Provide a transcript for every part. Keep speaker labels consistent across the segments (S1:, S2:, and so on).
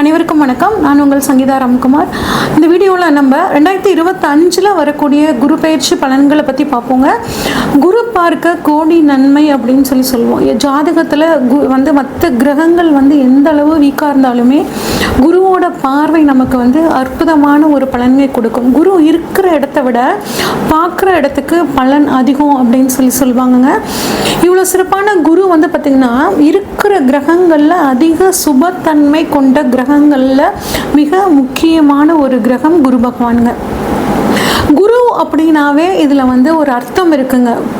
S1: அனைவருக்கும் வணக்கம். நான் உங்கள் சங்கீதா ராம்குமார். இந்த வீடியோவில் நம்ம ரெண்டாயிரத்தி இருபத்தஞ்சில் வரக்கூடிய குரு பயிற்சி பலன்களை பற்றி பார்ப்போங்க. குரு பார்க்க கோடி நன்மை அப்படின்னு சொல்லி சொல்லுவோம். ஜாதகத்தில் கு வந்து மற்ற கிரகங்கள் வந்து எந்த அளவு வீக்காக இருந்தாலுமே குருவோட பார்வை நமக்கு வந்து அற்புதமான ஒரு பலன்களை கொடுக்கும். குரு இருக்கிற இடத்த விட பார்க்குற இடத்துக்கு பலன் அதிகம் அப்படின்னு சொல்லி சொல்லுவாங்கங்க. இவ்வளோ சிறப்பான குரு வந்து பார்த்திங்கன்னா இருக்கிற கிரகங்களில் அதிக சுபத்தன்மை கொண்ட கிரகங்களில் மிக முக்கியமான ஒரு கிரகம் குரு பகவானுங்க. குரு அப்படின்னாவே இதில் வந்து ஒரு அர்த்தம் இருக்குங்க.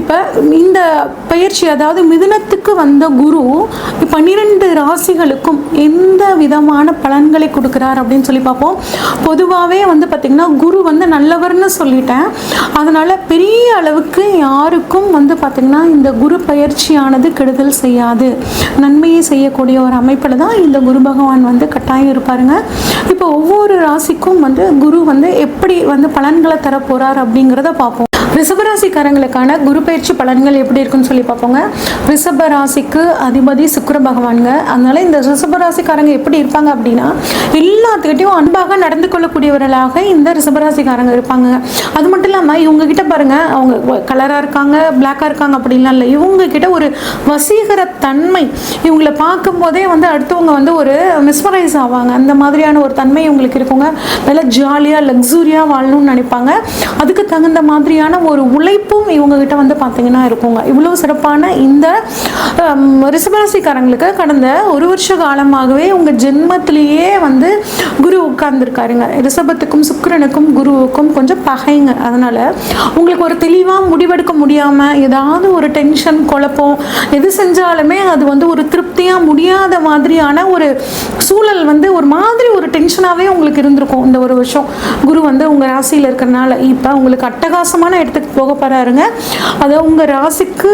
S1: இப்போ இந்த பயிற்சி அதாவது மிதுனத்துக்கு வந்த குரு பன்னிரெண்டு ராசிகளுக்கும் எந்த விதமான பலன்களை கொடுக்குறார் அப்படின்னு சொல்லி பார்ப்போம். பொதுவாகவே வந்து பார்த்திங்கன்னா குரு வந்து நல்லவர்னு சொல்லிட்டேன். அதனால் பெரிய அளவுக்கு யாருக்கும் வந்து பார்த்திங்கன்னா இந்த குரு பயிற்சியானது கெடுதல் செய்யாது. நன்மையை செய்யக்கூடிய ஒரு அமைப்பில் தான் இந்த குரு பகவான் வந்து கட்டாயம் இருப்பாருங்க. இப்போ ஒவ்வொரு ராசிக்கும் வந்து குரு வந்து எப்படி வந்து பலன்களை தரப்போகிறார் அப்படிங்கிறத பார்ப்போம். ரிஷபராசிக்காரங்களுக்கான குரு பயிற்சி பலன்கள் எப்படி இருக்குன்னு சொல்லி பார்ப்போங்க. ரிஷபராசிக்கு அதிபதி சுக்கர பகவானுங்க. அதனால இந்த ரிஷபராசிக்காரங்க எப்படி இருப்பாங்க அப்படின்னா எல்லாத்துக்கிட்டையும் அன்பாக நடந்து கொள்ளக்கூடியவர்களாக இந்த ரிஷபராசிக்காரங்க இருப்பாங்க. அது மட்டும் இல்லாமல் இவங்க கிட்ட பாருங்க அவங்க கலராக இருக்காங்க பிளாக்காக இருக்காங்க அப்படின்லாம் இல்லை. இவங்க கிட்ட ஒரு வசீகர தன்மை இவங்களை பார்க்கும்போதே வந்து அடுத்தவங்க வந்து ஒரு மிஸ்மரைஸ் ஆவாங்க. அந்த மாதிரியான ஒரு தன்மை இவங்களுக்கு இருக்குங்க. நல்லா ஜாலியாக லக்ஸூரியாக வாழணும்னு நினைப்பாங்க. அதுக்கு தகுந்த மாதிரியான ஒரு உழைப்பும் இவங்க கிட்ட வந்து பார்த்தீங்கன்னா இருக்குங்க. இவ்வளோ சிறப்பான இந்த ரிசபராசிக்காரங்களுக்கு கடந்த ஒரு வருஷ காலமாகவே உங்கள் ஜென்மத்திலேயே வந்து குரு உட்கார்ந்துருக்காருங்க. ரிஷபத்துக்கும் சுக்கரனுக்கும் குருவுக்கும் கொஞ்சம் பகைங்க. அதனால் உங்களுக்கு ஒரு தெளிவாக முடிவெடுக்க முடியாமல் ஏதாவது ஒரு டென்ஷன் குழப்பம் எது செஞ்சாலுமே அது வந்து ஒரு திருப்தியாக முடியாத மாதிரியான ஒரு சூழல் வந்து ஒரு மாதிரி ஒரு டென்ஷனாகவே உங்களுக்கு இருந்திருக்கும். இந்த ஒரு வருஷம் குரு வந்து உங்கள் ராசியில் இருக்கிறனால இப்போ உங்களுக்கு அட்டகாசமான இடத்துக்கு போக போகிறாருங்க அது உங்கள் ராசிக்கு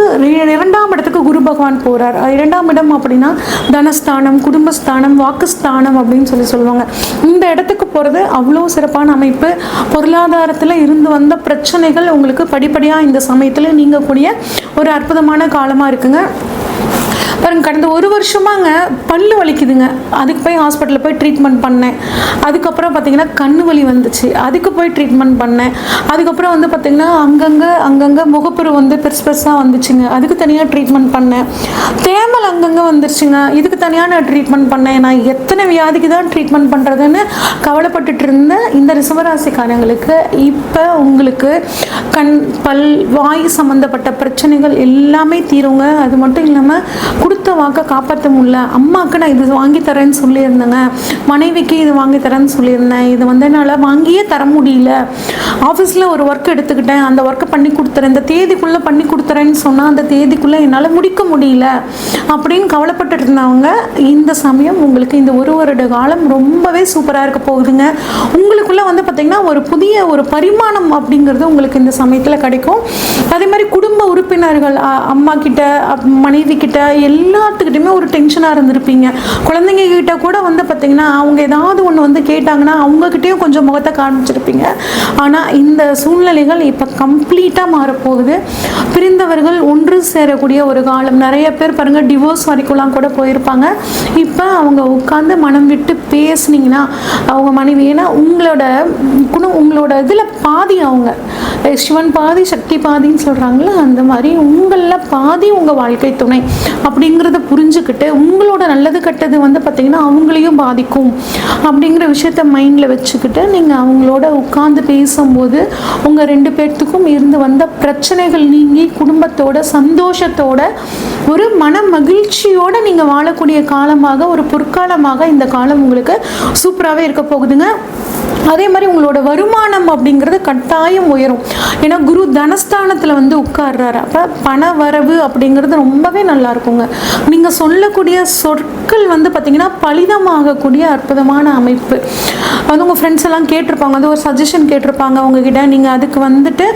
S1: இரண்டாம் இடத்துக்கு குரு பகவான் போகிறார் இரண்டாம் இடம் அப்படின்னா தனஸ்தானம் குடும்பஸ்தானம் வாக்குஸ்தானம் அப்படின்னு சொல்லி சொல்லுவாங்க. இந்த இடத்துக்கு போகிறது அவ்வளோ சிறப்பான அமைப்பு. பொருளாதாரத்தில் இருந்து வந்த பிரச்சனைகள் உங்களுக்கு படிப்படியாக இந்த சமயத்தில் நீங்கக்கூடிய ஒரு அற்புதமான காலமாக இருக்குங்க. பாருங்க கடந்த ஒரு வருஷமாங்க பல்லு வலிக்குதுங்க. அதுக்கு போய் ஹாஸ்பிட்டலில் போய் ட்ரீட்மெண்ட் பண்ணேன். அதுக்கப்புறம் பார்த்தீங்கன்னா கண்ணு வலி வந்துச்சு. அதுக்கு போய் ட்ரீட்மெண்ட் பண்ணேன். அதுக்கப்புறம் வந்து பார்த்தீங்கன்னா அங்கங்கே அங்கங்கே முகப்பரு வந்து பெருசு பெருசாக வந்துச்சுங்க. அதுக்கு தனியாக ட்ரீட்மெண்ட் பண்ணேன். தேமல் அங்கங்கே வந்துருச்சுங்க. இதுக்கு தனியாக நான் ட்ரீட்மெண்ட் பண்ணேன். நான் எத்தனை வியாதிக்கு தான் ட்ரீட்மெண்ட் பண்ணுறதுன்னு கவலைப்பட்டுட்டு இருந்த இந்த ரிசவராசிக்காரங்களுக்கு இப்போ உங்களுக்கு கண் பல் வாய் சம்மந்தப்பட்ட பிரச்சனைகள் எல்லாமே தீருங்க. அது மட்டும் இல்லாமல் கொடுத்த வாக்கை காப்பாற்ற முடியல. அம்மாவுக்கு நான் இது வாங்கி தரேன்னு சொல்லியிருந்தேங்க. மனைவிக்கு இது வாங்கி தரேன்னு சொல்லியிருந்தேன். இது வந்து என்னால் வாங்கியே தர முடியல. ஆஃபீஸில் ஒரு ஒர்க் எடுத்துக்கிட்டேன். அந்த ஒர்க்கை பண்ணி கொடுத்துறேன். இந்த தேதிக்குள்ளே பண்ணி கொடுத்துறேன்னு சொன்னால் அந்த தேதிக்குள்ளே என்னால் முடிக்க முடியல. அப்படின்னு கவலைப்பட்டுட்டு இருந்தவங்க இந்த சமயம் உங்களுக்கு இந்த ஒரு வருட காலம் ரொம்பவே சூப்பராக இருக்க போகுதுங்க. உங்களுக்குள்ளே வந்து பார்த்திங்கன்னா ஒரு புதிய ஒரு பரிமாணம் அப்படிங்கிறது உங்களுக்கு இந்த சமயத்தில் கிடைக்கும். அதே மாதிரி குடும்ப உறுப்பினர்கள் அம்மா கிட்ட மனைவி கிட்ட எல்லாத்துக்கிட்டையுமே ஒரு டென்ஷனாக இருந்திருப்பீங்க. குழந்தைங்க கிட்ட கூட வந்து பார்த்திங்கன்னா அவங்க ஏதாவது ஒன்று வந்து கேட்டாங்கன்னா அவங்கக்கிட்டேயும் கொஞ்சம் முகத்தை காமிச்சிருப்பீங்க ஆனால் இந்த சூழ்நிலைகள் இப்போ கம்ப்ளீட்டாக மாறப்போகுது. பிரிந்தவர்கள் ஒன்று சேரக்கூடிய ஒரு காலம். நிறைய பேர் பாருங்கள் டிவோர்ஸ் வரைக்கும்லாம் கூட போயிருப்பாங்க. இப்போ அவங்க உட்காந்து மனம் விட்டு பேசுனீங்கன்னா அவங்க மனைவி ஏன்னா உங்களோட குணம் உங்களோட இதில் பாதி அவங்க. சிவன் பாதி சக்தி பாதின்னு சொல்கிறாங்களே அந்த மாதிரி உங்களில் பாதி உங்கள் வாழ்க்கை துணை அப்படிங்கிறத புரிஞ்சுக்கிட்டு உங்களோட நல்லது கெட்டது வந்து பார்த்திங்கன்னா அவங்களையும் பாதிக்கும் அப்படிங்கிற விஷயத்த மைண்டில் வச்சுக்கிட்டு நீங்கள் அவங்களோட உட்காந்து பேசும்போது உங்கள் ரெண்டு பேர்த்துக்கும் இருந்து வந்த பிரச்சனைகள் நீங்கி குடும்பத்தோட சந்தோஷத்தோட ஒரு மன மகிழ்ச்சியோடு நீங்கள் வாழக்கூடிய காலமாக ஒரு பொற்காலமாக இந்த காலம் உங்களுக்கு சூப்பராகவே இருக்க போகுதுங்க. அதே மாதிரி உங்களோட வருமானம் அப்படிங்கிறது கட்டாயம் உயரும். ஏன்னா குரு தனஸ்தானத்தில் வந்து உட்கார்றாரு. அப்போ பண வரவு அப்படிங்கிறது ரொம்பவே நல்லா இருக்குங்க. நீங்கள் சொல்லக்கூடிய சொற்கள் வந்து பார்த்தீங்கன்னா பலிதமாகக்கூடிய அற்புதமான அமைப்பு. அது உங்கள் ஃப்ரெண்ட்ஸ் எல்லாம் கேட்டிருப்பாங்க. அது ஒரு சஜஷன் கேட்டிருப்பாங்க உங்ககிட்ட. நீங்கள் அதுக்கு வந்துட்டு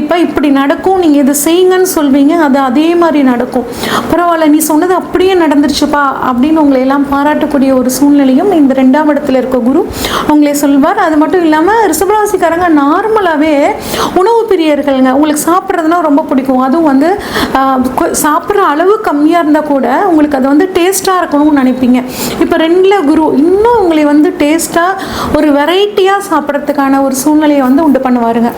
S1: இப்போ இப்படி நடக்கும் நீங்கள் இதை செய்யுங்கன்னு சொல்வீங்க அது அதே மாதிரி நடக்கும். பரவாயில்ல நீ சொன்னது அப்படியே நடந்துருச்சுப்பா அப்படின்னு உங்களை எல்லாம் பாராட்டக்கூடிய ஒரு சூழ்நிலையும் இந்த ரெண்டாம் இடத்துல இருக்க குரு உங்களே சொல்வார். அது மட்டும் இல்லாமல் ரிஷபராசிக்காரங்க நார்மலாகவே உணவு பிரியர்கள்ங்க. உங்களுக்கு சாப்பிட்றதுனா ரொம்ப பிடிக்கும். அதுவும் வந்து சாப்பிட்ற அளவு கம்மியாக இருந்தால் கூட உங்களுக்கு அது வந்து டேஸ்ட்டாக இருக்கணும்னு நினைப்பீங்க. இப்போ ரெண்டில் குரு இன்னும் உங்களை வந்து டேஸ்ட்டாக ஒரு வெரைட்டியாக சாப்பிட்றதுக்கான ஒரு சூழ்நிலையை வந்து உண்டு பண்ணுவாருங்க.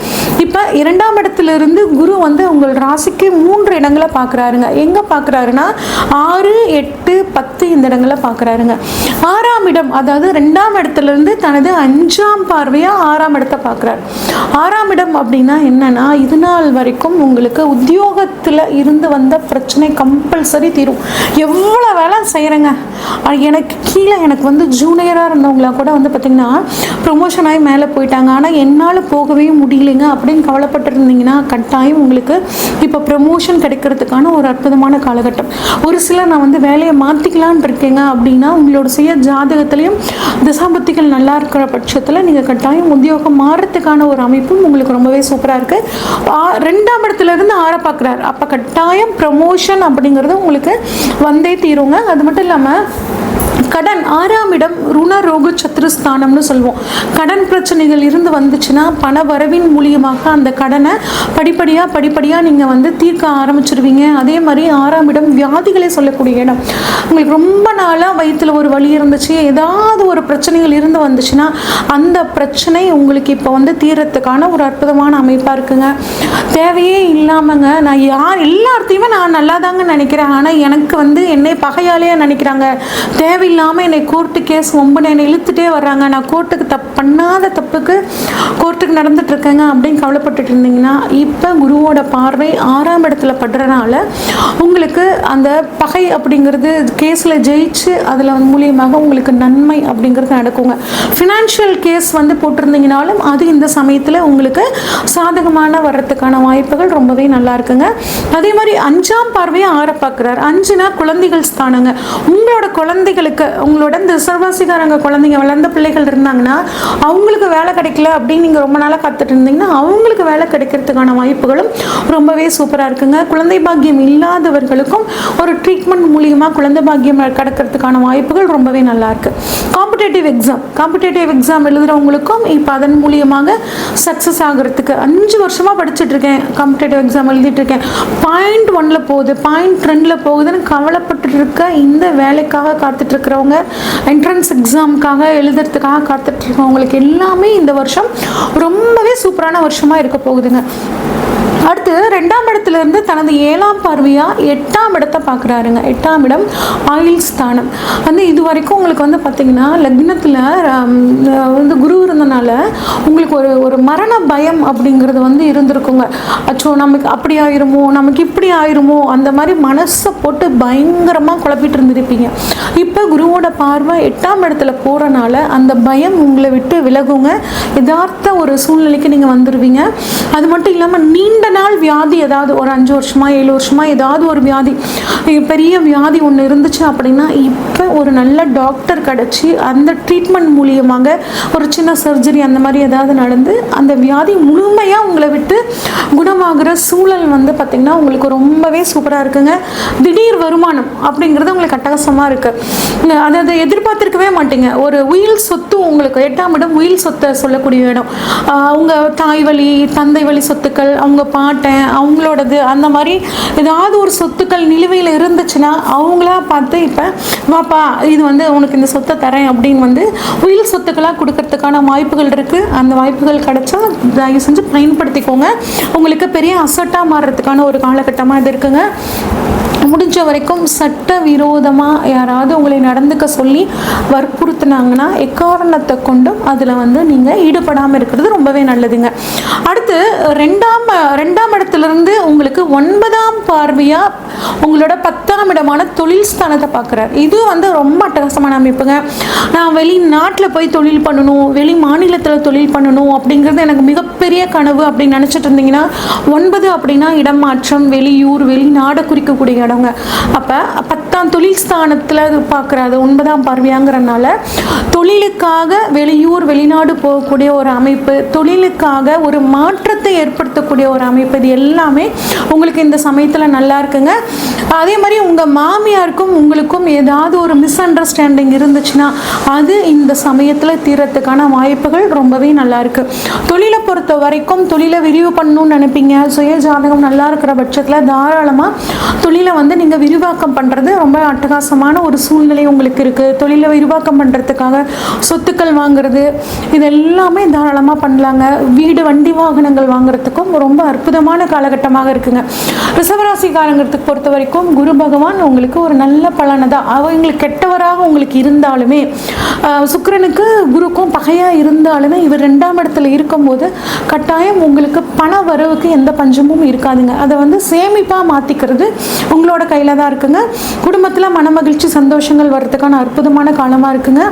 S1: இப்போ இரண்டாம் இடத்துல இருந்து குரு வந்து உங்கள் ராசிக்கு மூன்று இடங்களை பார்க்குறாருங்க எங்கே பார்க்குறாருன்னா ஆறு எட்டு பத்து இந்த இடங்களை பார்க்குறாருங்க ஆறாம் இடம் அதாவது ரெண்டாம் இடத்துலேருந்து தனது அஞ்சாம் பார்வையாக ஆறாம் இடத்தை பார்க்குறார். ஆறாம் இடம் அப்படின்னா என்னன்னா இது நாள் வரைக்கும் உங்களுக்கு உத்தியோகத்தில் இருந்து வந்த பிரச்சனை கம்பல்சரி தீரும். எவ்வளோ வேலை செய்கிறேங்க எனக்கு கீழே எனக்கு வந்து ஜூனியராக இருந்தவங்களாம் கூட வந்து பார்த்திங்கன்னா ப்ரொமோஷன் ஆகி மேலே போயிட்டாங்க. ஆனால் என்னால் போகவே முடியலைங்க அப்படின்னு கவலைப்பட்டு இருந்தீங்கன்னா கட்டாயம் உங்களுக்கு இப்போ ப்ரமோஷன் கிடைக்கிறதுக்கான ஒரு அற்புதமான காலகட்டம். ஒரு சிலர் நான் வந்து வேலையை மாற்றிக்கலான் இருக்கேங்க அப்படின்னா உங்களோட சுய ஜாதகத்திலையும் திசாபத்திகள் நல்லா இருக்கிற பட்சத்தில் நீங்கள் கட்டாயம் உத்தியோகம் மாறுறதுக்கான ஒரு அமைப்பும் உங்களுக்கு ரொம்பவே சூப்பராக இருக்குது ரெண்டாம் இடத்துல இருந்து ஆற பார்க்குறாரு அப்போ கட்டாயம் ப்ரமோஷன் அப்படிங்கிறது உங்களுக்கு வந்தே தீருங்க. அது மட்டும் இல்லாமல் கடன் ஆறாம் இடம் ருண ரோக சத்ருஸ்தானம்னு சொல்லுவோம். கடன் பிரச்சனைகள் இருந்து வந்துச்சுன்னா பண வரவின் மூலியமாக அந்த கடனை படிப்படியாக படிப்படியாக நீங்கள் வந்து தீர்க்க ஆரம்பிச்சிருவீங்க. அதே மாதிரி ஆறாம் இடம் வியாதிகளை சொல்லக்கூடிய இடம். உங்களுக்கு ரொம்ப நாளாக வயிற்றில் ஒரு வழி இருந்துச்சு ஏதாவது ஒரு பிரச்சனைகள் இருந்து வந்துச்சுன்னா அந்த பிரச்சனை உங்களுக்கு இப்போ வந்து தீரத்துக்கான ஒரு அற்புதமான அமைப்பாக இருக்குங்க. தேவையே இல்லாமங்க நான் யார் எல்லாத்தையுமே நான் நல்லா தாங்க நினைக்கிறேன். ஆனால் எனக்கு வந்து என்னை பகையாலேயே நினைக்கிறாங்க. தேவை இல்லாமல் என்னை கோர்ட்டு கேஸ் ஒம்பனை என்னை இழுத்துட்டே வர்றாங்க. நான் கோர்ட்டுக்கு தப் பண்ணாத தப்புக்கு கோர்ட்டுக்கு நடந்துட்டுருக்கேங்க அப்படின்னு கவலைப்பட்டுட்டு இருந்தீங்கன்னா இப்போ குருவோட பார்வை ஆறாம் இடத்துல படுறனால உங்களுக்கு அந்த பகை அப்படிங்கிறது கேஸில் ஜெயிச்சு அதில் வந்து மூலியமாக உங்களுக்கு நன்மை அப்படிங்கிறது நடக்குங்க. ஃபினான்ஷியல் கேஸ் வந்து போட்டிருந்தீங்கனாலும் அது இந்த சமயத்தில் உங்களுக்கு சாதகமான வர்றதுக்கான வாய்ப்புகள் ரொம்பவே நல்லா இருக்குங்க. அதே மாதிரி அஞ்சாம் பார்வையை ஆற பார்க்குறாரு. அஞ்சுனா குழந்தைகள் ஸ்தானங்க. உங்களோட குழந்தைகளுக்கு உங்களோட இந்த சர்வாசிகாரங்க குழந்தைங்க வளர்ந்த பிள்ளைகள் இருந்தாங்கன்னா அவங்களுக்கு வேலை கிடைக்கல அப்படின்னு நீங்கள் ரொம்ப நாளாக காத்துட்டு இருந்தீங்கன்னா அவங்களுக்கு வேலை கிடைக்கிறதுக்கான வாய்ப்புகளும் ரொம்பவே சூப்பராக இருக்குங்க. குழந்தை பாக்கியம் இல்லாதவர்களுக்கும் ஒரு ட்ரீட்மெண்ட் மூலியமாக குழந்தை பாக்கியம் கிடக்கிறதுக்கான வாய்ப்புகள் ரொம்பவே நல்லா இருக்கு. காம்படேட்டிவ் எக்ஸாம் காம்படேட்டிவ் எக்ஸாம் எழுதுறவங்களுக்கும் இப்போ அதன் மூலியமாக சக்ஸஸ் ஆகிறதுக்கு அஞ்சு வருஷமாக படிச்சுட்டு இருக்கேன் காம்படேட்டிவ் எக்ஸாம் எழுதிட்டு இருக்கேன் பாயிண்ட் ஒன்ல போகுது பாயிண்ட் ரெண்டில் போகுதுன்னு கவலைப்பட்டு இருக்க இந்த வேலைக்காக காத்துட்டு இருக்கிறவங்க என்ட்ரன்ஸ் எக்ஸாமுக்காக எழுதுறதுக்காக காத்துட்ருக்கவங்களுக்கு எல்லாமே இந்த வருஷம் ரொம்பவே சூப்பரான வருஷமா இருக்க போகுதுங்க. அடுத்து ரெண்டாம் இடத்துலேருந்து தனது ஏழாம் பார்வையாக எட்டாம் இடத்தை பார்க்குறாருங்க. எட்டாம் இடம் ஆயுள் ஸ்தானம். வந்து இது வரைக்கும் உங்களுக்கு வந்து பார்த்தீங்கன்னா லக்னத்தில் வந்து குரு இருந்தனால உங்களுக்கு ஒரு ஒரு மரண பயம் அப்படிங்கிறது வந்து இருந்திருக்குங்க. அச்சோ நமக்கு அப்படி ஆயிருமோ நமக்கு இப்படி ஆயிருமோ அந்த மாதிரி மனசை போட்டு பயங்கரமாக குழப்பிட்டு இருந்திருப்பீங்க. இப்போ குருவோட பார்வை எட்டாம் இடத்துல போகிறனால அந்த பயம் உங்களை விட்டு விலகுங்க. யதார்த்த ஒரு சூழ்நிலைக்கு நீங்கள் வந்துடுவீங்க அது மட்டும் இல்லாமல் நீண்ட நாள் வியாதி ஏதாவது ஒரு அஞ்சு வருஷமா ஏழு வருஷமா ஏதாவது ஒரு வியாதி பெரிய வியாதி ஒன்று இருந்துச்சு அப்படின்னா இப்போ ஒரு நல்ல டாக்டர் கிடச்சி அந்த ட்ரீட்மெண்ட் மூலியமாக ஒரு சின்ன சர்ஜரி அந்த மாதிரி ஏதாவது நடந்து அந்த வியாதி முழுமையாக உங்களை விட்டு குணமாகிற சூழல் வந்து பார்த்திங்கன்னா உங்களுக்கு ரொம்பவே சூப்பராக இருக்குங்க. திடீர் வருமானம் அப்படிங்கிறது உங்களுக்கு அட்டகாசமாக இருக்குது அதை அதை எதிர்பார்த்திருக்கவே மாட்டீங்க. ஒரு உயில் சொத்து உங்களுக்கு எட்டாம் இடம் உயில் சொத்தை சொல்லக்கூடிய இடம். அவங்க தாய் வழி தந்தை வழி சொத்துக்கள் அவங்க பாட்டன் அவங்களோடது அந்த மாதிரி ஏதாவது ஒரு சொத்துக்கள் நிலுவையில் இருந்துச்சுன்னா அவங்களா பார்த்து இப்போ வாப்பா இது வந்து உனக்கு இந்த சொத்தை தரேன் அப்படின்னு வந்து உயில் சொத்துக்களாக கொடுக்கறதுக்கான வாய்ப்புகள் இருக்குது அந்த வாய்ப்புகள் கிடைச்சா தயவு செஞ்சு பயன்படுத்திக்கோங்க. உங்களுக்கு பெரிய அசட்டாக மாறுறதுக்கான ஒரு காலகட்டமாக இது இருக்குங்க. முடிஞ்ச வரைக்கும் சட்ட விரோதமாக யாராவது உங்களை நடந்துக்க சொல்லி வற்புறுத்தினாங்கன்னா எக்காரணத்தை கொண்டும் அதில் வந்து நீங்கள் ஈடுபடாமல் இருக்கிறது ரொம்பவே நல்லதுங்க. அடுத்து ரெண்டாம் ரெண்டாம் இடத்துலேருந்து உங்களுக்கு ஒன்பதாம் பார்வையாக உங்களோட பத்தாம் இடமான தொழில் ஸ்தானத்தை பார்க்குறார். இது வந்து ரொம்ப அட்டகாசமான அமைப்புங்க. நான் வெளிநாட்டில் போய் தொழில் பண்ணணும் வெளி மாநிலத்தில் தொழில் பண்ணணும் அப்படிங்கிறது எனக்கு மிகப்பெரிய கனவு அப்படின்னு நினச்சிட்டு இருந்தீங்கன்னா ஒன்பது அப்படின்னா இடமாற்றம் வெளியூர் வெளிநாடை குறிக்கக்கூடிய இடம் இடங்க அப்போ பத்தாம் தொழில் ஸ்தானத்தில் பார்க்குறாரு ஒன்பதாம் பார்வையாங்கிறனால தொழிலுக்காக வெளியூர் வெளிநாடு போகக்கூடிய ஒரு அமைப்பு தொழிலுக்காக ஒரு மாற்றத்தை ஏற்படுத்தக்கூடிய ஒரு அமைப்பு இது எல்லாமே உங்களுக்கு இந்த சமயத்தில் நல்லா இருக்குங்க. அதே மாதிரி உங்கள் மாமியாருக்கும் உங்களுக்கும் ஏதாவது ஒரு மிஸ் அண்டர்ஸ்டாண்டிங் இருந்துச்சுன்னா அது இந்த சமயத்தில் தீரத்துக்கான வாய்ப்புகள் ரொம்பவே நல்லா இருக்கு. தொழிலை பொறுத்த வரைக்கும் தொழிலை விரிவு பண்ணணும்னு நினைப்பீங்க. சுய ஜாதகம் நல்லா இருக்கிற பட்சத்தில் தாராளமாக தொழிலை வந்து நீங்கள் விரிவாக்கம் பண்ணுறது ரொம்ப அட்டகாசமான ஒரு சூழ்நிலை உங்களுக்கு இருக்குது தொழிலை விரிவாக்கம் பண்ணுறதுக்காக சொத்துக்கள் வாங்குறது இது எல்லாமே தாராளமாக பண்ணலாங்க. வீடு வண்டி வாகனங்கள் வாங்குறதுக்கும் ரொம்ப அற்புதமான காலகட்டமாக இருக்குங்க. ரிசவராசிக்காரங்கிறதுக்கு பொறுத்த வரைக்கும் குரு பகவான் உங்களுக்கு ஒரு நல்ல பலனை தான். அவங்களுக்கு கெட்டவராக உங்களுக்கு இருந்தாலுமே சுக்கரனுக்கு குருக்கும் பகையாக இருந்தாலுமே இவர் ரெண்டாம் இடத்துல இருக்கும்போது கட்டாயம் உங்களுக்கு பண வரவுக்கு எந்த பஞ்சமும் இருக்காதுங்க. அதை வந்து சேமிப்பாக மாற்றிக்கிறது உங்களோட கையில் தான் இருக்குங்க. குடும்பத்தில் மனமகிழ்ச்சி சந்தோஷங்கள் வர்றதுக்கான அற்புதமான காலமாக இருக்குங்க.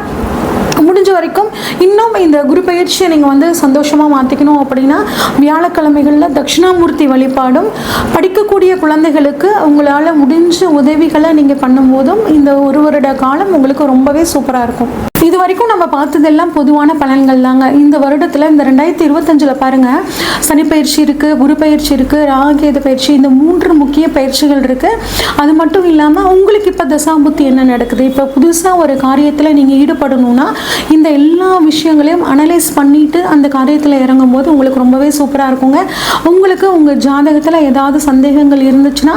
S1: முடிஞ்ச வரைக்கும் இன்னும் இந்த குரு பயிற்சியை நீங்கள் வந்து சந்தோஷமாக மாற்றிக்கணும் அப்படின்னா வியாழக்கிழமைகளில் தட்சிணாமூர்த்தி வழிபாடும் படிக்கக்கூடிய குழந்தைகளுக்கு உங்களால் முடிஞ்ச உதவிகளை நீங்கள் பண்ணும்போதும் இந்த ஒரு வருட காலம் உங்களுக்கு ரொம்பவே சூப்பராக இருக்கும். இது வரைக்கும் நம்ம பார்த்ததெல்லாம் பொதுவான பலன்கள் தாங்க இந்த வருடத்தில் இந்த ரெண்டாயிரத்தி இருபத்தஞ்சில் பாருங்கள் சனி பயிற்சி இருக்குது குரு பயிற்சி இருக்குது ராகேது பயிற்சி இந்த மூன்று முக்கிய பயிற்சிகள் இருக்குது அது மட்டும் இல்லாமல் உங்களுக்கு இப்போ தசாபுத்தி என்ன நடக்குது? இப்போ புதுசாக ஒரு காரியத்தில் நீங்கள் ஈடுபடணும்னா இந்த எல்லா விஷயங்களையும் அனலைஸ் பண்ணிவிட்டு அந்த காரியத்தில் இறங்கும் போது உங்களுக்கு ரொம்பவே சூப்பராக இருக்குங்க. உங்களுக்கு உங்கள் ஜாதகத்தில் ஏதாவது சந்தேகங்கள் இருந்துச்சுன்னா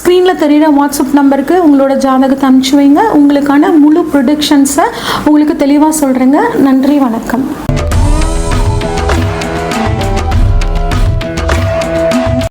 S1: ஸ்க்ரீனில் தெரியிற வாட்ஸ்அப் நம்பருக்கு உங்களோட ஜாதகத்தை அனுப்பிச்சு வைங்க. உங்களுக்கான முழு ப்ரொடக்ஷன்ஸை உங்களுக்கு தெளிவாக சொல்கிறேங்க நன்றி வணக்கம்.